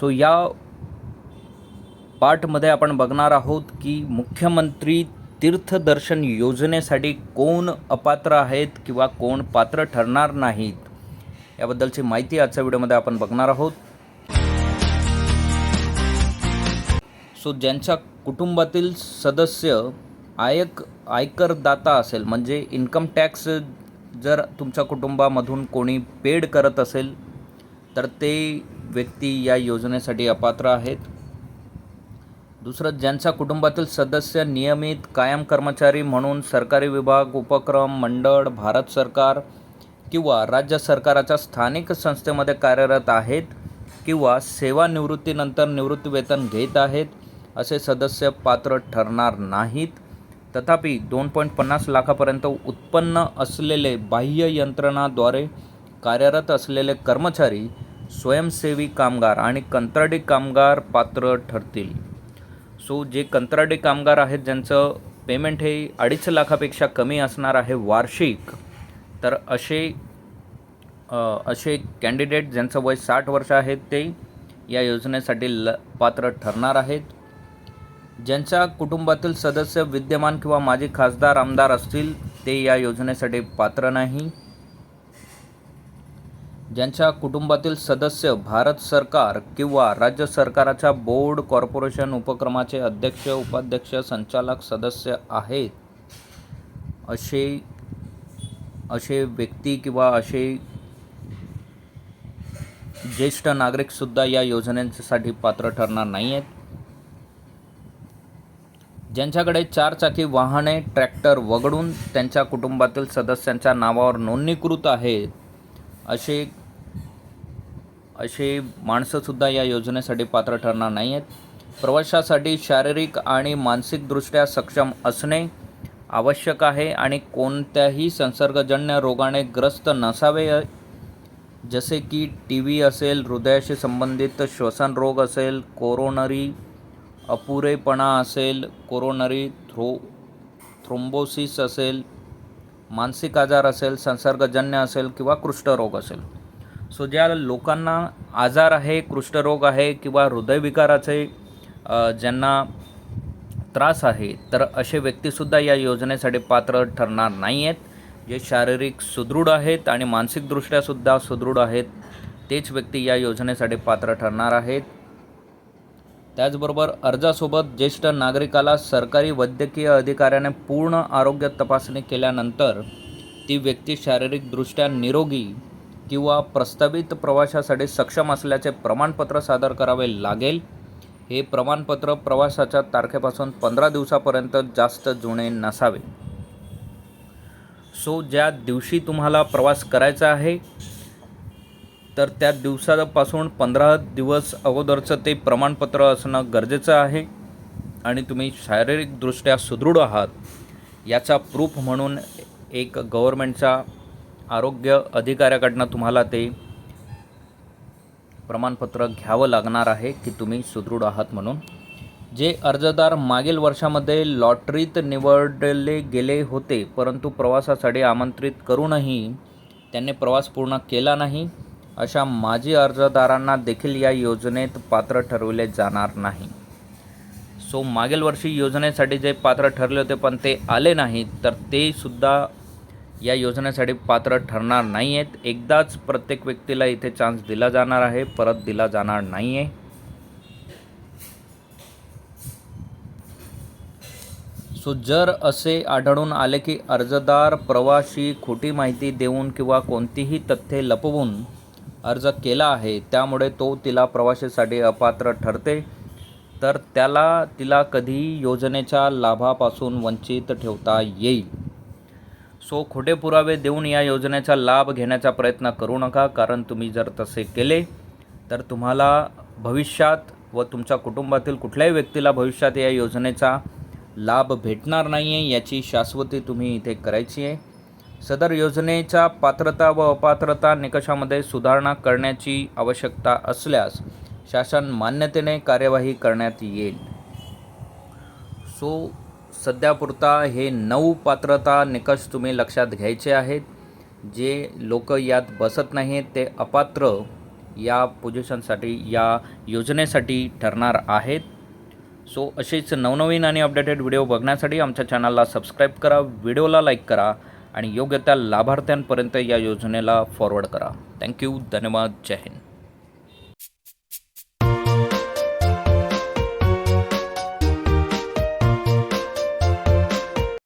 So या पाठमध्ये आपण बघणार आहोत की मुख्यमंत्री तीर्थदर्शन योजनेसाठी कोण अपात्र आहेत किंवा कोण पात्र ठरणार नाहीत याबद्दलची माहिती आजच्या व्हिडिओमध्ये आपण बघणार आहोत. सो ज्यांच्या कुटुंबातील सदस्य आयक आयकरदाता असेल म्हणजे इन्कम टॅक्स जर तुमच्या कुटुंबामधून कोणी पेड करत असेल तर ते व्यक्ती या योजनेसाठी अपात्र आहेत. दुसरं ज्यांचा कुटुंबातील सदस्य नियमित कायम कर्मचारी म्हणून सरकारी विभाग उपक्रम मंडळ भारत सरकार किंवा राज्य सरकाराच्या स्थानिक संस्थेमध्ये कार्यरत आहेत किंवा सेवानिवृत्तीनंतर निवृत्तीवेतन घेत आहेत असे सदस्य पात्र ठरणार नाहीत. तथापि दोन पॉईंट पन्नास लाखापर्यंत उत्पन्न असलेले बाह्य यंत्रणाद्वारे कार्यरत असलेले कर्मचारी स्वयंसेवी कामगार आणि कंत्राटी कामगार पात्र ठरतील. सो जे कंत्राटी कामगार आहेत ज्यांचं पेमेंट हे अडीच लाखापेक्षा कमी असणार आहे वार्षिक तर असे असे कॅन्डिडेट ज्यांचं वय साठ वर्ष आहे ते या योजनेसाठी ल पात्र ठरणार आहेत. ज्यांच्या कुटुंबातील सदस्य विद्यमान किंवा माजी खासदार आमदार असतील ते या योजनेसाठी पात्र नाही. ज्यांच्या कुटुंबातील सदस्य भारत सरकार किंवा राज्य सरकाराच्या बोर्ड कॉर्पोरेशन उपक्रमाचे अध्यक्ष उपाध्यक्ष संचालक सदस्य आहेत असे असे व्यक्ती किंवा असे ज्येष्ठ नागरिकसुद्धा या योजनेसाठी पात्र ठरणार नाही आहेत ज्यांच्याकडे चारचाकी वाहने ट्रॅक्टर वगळून त्यांच्या कुटुंबातील सदस्यांच्या नावावर नोंदणीकृत आहेत असे असे माणसंसुद्धा या योजनेसाठी पात्र ठरणार नाही आहेत प्रवाशासाठी शारीरिक आणि मानसिकदृष्ट्या सक्षम असणे आवश्यक आहे आणि कोणत्याही संसर्गजन्य रोगाने ग्रस्त नसावे. जसे की टी व्ही असेल हृदयाशी संबंधित श्वसन रोग असेल कोरोनरी अपुरेपणा असेल कोरोनरी थ्रो थ्रोम्बोसिस असेल मानसिक आजार असेल संसर्गजन्य असेल किंवा कुष्ठरोग असेल. सो ज्या लोकांना आजार आहे कुष्ठरोग आहे किंवा हृदयविकाराचे ज्यांना त्रास आहे तर असे व्यक्तीसुद्धा या योजनेसाठी पात्र ठरणार नाही आहेत जे शारीरिक सुदृढ आहेत आणि मानसिकदृष्ट्यासुद्धा सुदृढ आहेत तेच व्यक्ती या योजनेसाठी पात्र ठरणार आहेत. त्याचबरोबर अर्जासोबत ज्येष्ठ नागरिकाला सरकारी वैद्यकीय अधिकाऱ्याने पूर्ण आरोग्य तपासणी केल्यानंतर ती व्यक्ती शारीरिकदृष्ट्या निरोगी किंवा प्रस्तावित प्रवासासाठी सक्षम असल्याचे प्रमाणपत्र सादर करावे लागेल. हे प्रमाणपत्र प्रवासाच्या तारखेपासून पंधरा दिवसापर्यंत जास्त जुने नसावे. सो ज्या दिवशी तुम्हाला प्रवास करायचा आहे तर त्या दिवसापासून पंधरा दिवस अगोदरचं ते प्रमाणपत्र असणं गरजेचं आहे. आणि तुम्ही शारीरिकदृष्ट्या सुदृढ आहात याचा प्रूफ म्हणून एक गव्हर्मेंटचा आरोग्य अधिकाऱ्याकडनं तुम्हाला ते प्रमाणपत्र घ्यावं लागणार आहे की तुम्ही सुदृढ आहात म्हणून. जे अर्जदार मागील वर्षामध्ये लॉटरीत निवडले गेले होते परंतु प्रवासासाठी आमंत्रित करूनही त्यांनी प्रवास पूर्ण केला नाही अशा माजी अर्जदारांना देखील या योजनेत पात्र ठरवले जाणार नाही. सो मागील वर्षी योजनेसाठी जे पात्र ठरले होते पण ते आले नाहीत तर ते सुद्धा या योजनेसाठी पात्र ठरणार नाही आहेत एकदाच प्रत्येक व्यक्तीला इथे चान्स दिला जाणार आहे परत दिला जाणार नाही आहे सो जर असे आढळून आले की अर्जदार प्रवाशी खोटी माहिती देऊन किंवा कोणतीही तथ्ये लपवून अर्ज केला आहे त्यामुळे तो तिला प्रवाशासाठी अपात्र ठरते तर त्याला तिला कधी योजनेच्या लाभापासून वंचित ठेवता येईल. सो खोटे पुरावे देऊन या योजनेचा लाभ घेण्याचा प्रयत्न करू नका कारण तुम्ही जर तसे केले तर तुम्हाला भविष्यात व तुमच्या कुटुंबातील कुठल्याही व्यक्तीला भविष्यात या योजनेचा लाभ भेटणार नाही आहे याची शाश्वती तुम्ही इथे करायची आहे. सदर योजनेच्या पात्रता व अपात्रता निकषामध्ये सुधारणा करण्याची आवश्यकता असल्यास शासन मान्यतेने कार्यवाही करण्यात येईल. सो सध्यापुरता हे नऊ पात्रता निकष तुम्ही लक्षात घ्यायचे आहेत. जे लोक यात बसत नाहीत ते अपात्र या पोझिशनसाठी या योजनेसाठी ठरणार आहेत. सो असेच नवनवीन आणि अपडेटेड व्हिडिओ बघण्यासाठी आमच्या चॅनलला सबस्क्राईब करा व्हिडिओला लाईक करा आणि योग्य त्या लाभार्थ्यांपर्यंत या योजनेला फॉरवर्ड करा. थँक्यू धन्यवाद. जय हिंद.